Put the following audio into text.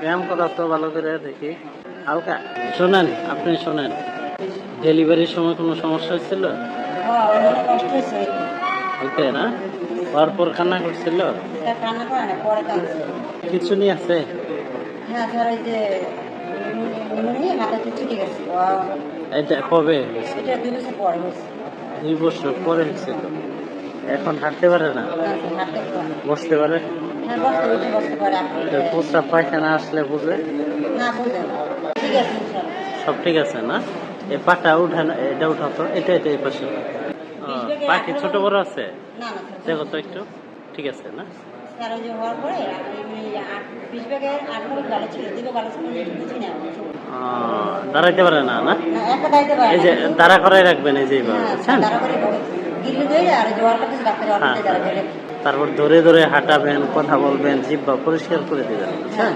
ব্যায়াম করা তো ভালো করে দেখি। হালকা। শোনেন, আপনি শোনেন। ডেলিভারির সময় কোনো সমস্যা হচ্ছিল হ্যাঁ অনেক কষ্ট হয়েছে হইতে না? হওয়ার পর কান্না করছিল? কিছু নিয়ে আছে? এটা কবে দুই বছর পরে হয়েছিল এখন হাঁটতে পারে না। বসতে পারে? হ্যাঁ প্রস্রাব পায়খানা আসলে বুঝে? না বুঝলেন ঠিক আছে ইনশাল্লাহ। সব ঠিক আছে না? এই পাটা উঠানো এটা উঠাতো এটা এটা এই পাশে। পাখি ছোট বড় আছে? না না দেখো তো একটু ঠিক আছে না? না দাঁড়াইতে পারে না না? না এই যে দাঁড়া করাই রাখবেন এই যে হ্যাঁ বুঝছেন? হ্যাঁ। তারপর ধরে ধরে হাঁটাবেন কথা বলবেন জিব্বা পরিষ্কার করে দেবেন বুঝছেন